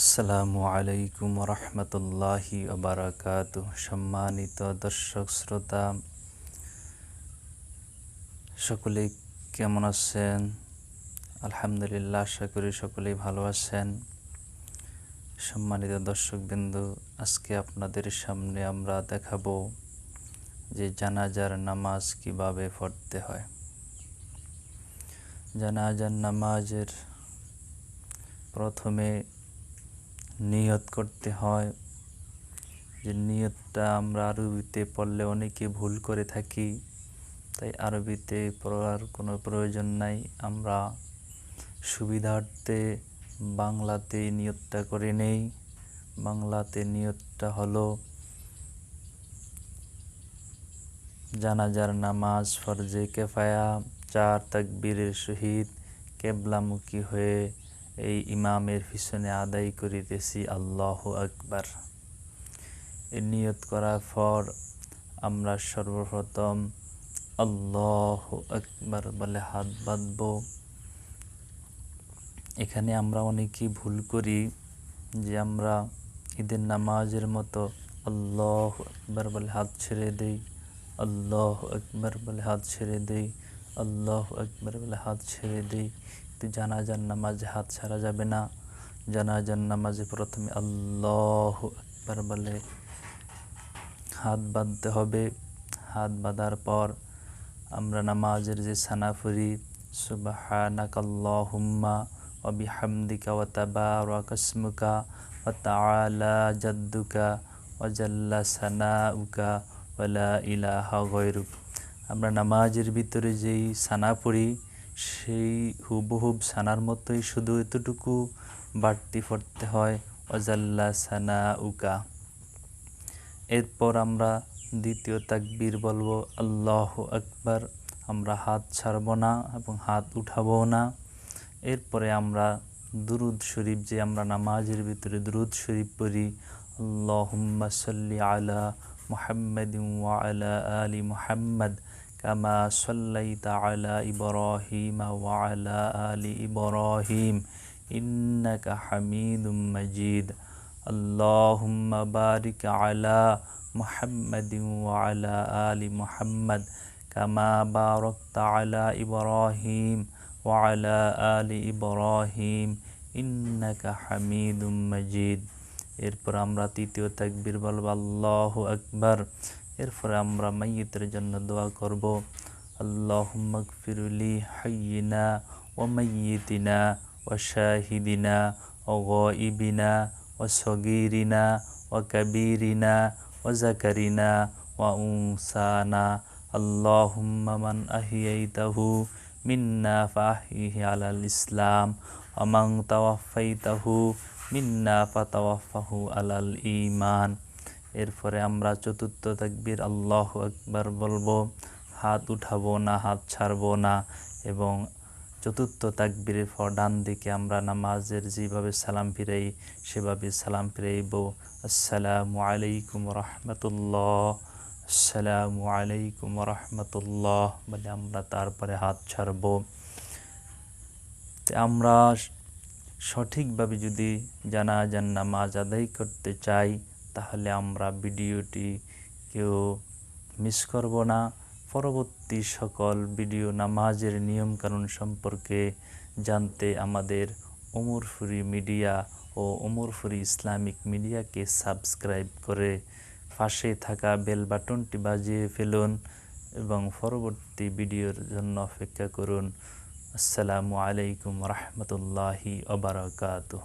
আসসালামু আলাইকুম রহমতুল্লাহি আবরাকাত সম্মানিত দর্শক, শ্রোতা সকলেই কেমন আছেন? আলহামদুলিল্লাহ, আশা করি সকলেই ভালো আছেন। সম্মানিত দর্শকবৃন্দু, আজকে আপনাদের সামনে আমরা দেখাবো যে জানাজার নামাজ কীভাবে পড়তে হয়। জানাজার নামাজের প্রথমে নিয়ত করতে হয়। যে নিয়তটা আমরা আরবিতে পড়লে অনেকে ভুল করে থাকি, তাই আরবিতে পড়ার কোনো প্রয়োজন নাই। আমরা সুবিধার্থে বাংলাতে নিয়তটা করে নেই। বাংলাতে নিয়তটা হলো জানাজার নামাজ, ফরজে কেফায়া, চার তাকবীরের সহিত কেবলামুখী হয়ে এই ইমামের পিছনে আদায় করিতেছি, আল্লাহ আকবার। এ নিয়ত করার পর আমরা সর্বপ্রথম আল্লাহ আকবার বলে হাত বাঁধব। এখানে আমরা অনেকেই ভুল করি যে আমরা ঈদের নামাজের মতো আল্লাহ আকবার বলে হাত ছেড়ে দেই, আল্লাহ আকবার বলে হাত ছেড়ে দেই, আল্লাহ আকবার বলে হাত ছেড়ে দিই। জানাজার নামাজে হাত ছাড়া যাবে না। জানাজার নামাজে প্রথমে আল্লাহ একবার বলে হাত বাঁধতে হবে। হাত বাঁধার পর আমরা নামাজের যে সানাফুরি সুবাহুম্মা অবি হামদিকা ও তাবারকাসমুকা ও তালা জাদ্দুকা অজাল্লা সানাউকা ওলা ইলাহা গৈরুক আমরা নামাজের ভিতরে যেই সানা পড়ি সেই হুবহুব সানার মতোই শুধু এতটুকু বাড়তি পড়তে হয়, অজাল্লা সানা উকা এরপর আমরা দ্বিতীয় তাকবীর বলব, আল্লাহ আকবার। আমরা হাত ছাড়ব না এবং হাত উঠাবো না। এরপরে আমরা দুরুদ শরীফ যে আমরা নামাজের ভিতরে দুরুদ শরীফ পড়ি, আল্লাহুম্মা সাল্লি আলা মুহাম্মাদ আলা আলি মুহাম্মদ। আলা ইব্রাহিম ওয়া আলা আলি ইব্রাহিম ইন্নাকা হামিদুম মাজিদ আল্লাহুম্মা বারিক আলা মুহাম্মাদ ওয়া আলা আলি মুহাম্মদ কামা বারাকতা আলা ইব্রাহিম ওয়ালা আলি ইব্রাহিম ইন্নাকা হামিদুম মজিদ এরপর আমরা তৃতীয় তাকবীর বলব, আল্লাহ আকবার। এরপরে আমরা মাইয়িতের জন্য দোয়া করব আল্লাহ মকফিরুলি হাইয়িনা ও মাইয়িতিনা ও শাহিদিনা ও গাইবিনা ও সগিরিনা ও কবিরিনা ও জাকারিনা ও উনসানা। আল্লাহুম্মা মান আহিয়াইতাহু মিন্না ফাহিহি আলাল ইসলাম আমাং তাওয়াফাইতাহু মিন্না ফাতাওয়াফাহু আলাল ইমান এরপরে আমরা চতুর্থ তাকবীর, আল্লাহ একবার বলব, হাত উঠাবো না, হাত ছাড়বো না। এবং চতুর্থ তাকবীরের পর ডান দিকে আমরা নামাজের যেভাবে সালাম ফিরাই, সেভাবে সালাম ফিরাইব। আসসালামু আলাইকুম রহমতুল্লাহ আসসালামু আলাইকুম রহমতুল্লাহ বলে আমরা তারপরে হাত ছাড়ব। আমরা সঠিকভাবে যদি জানা জানাজান নামাজ আদায় করতে চাই তাহলে আমরা ভিডিওটি কেউ মিস করব না। পরবর্তী সকল ভিডিও নামাজের নিয়মকানুন সম্পর্কে জানতে আমাদের ওমরফুরি মিডিয়া ও ওমরফুরি ইসলামিক মিডিয়াকে সাবস্ক্রাইব করে পাশে থাকা বেল বাটনটি বাজিয়ে ফেলুন এবং পরবর্তী ভিডিওর জন্য অপেক্ষা করুন। আসসালামু আলাইকুম রহমতুল্লাহি অবরাকাতুহ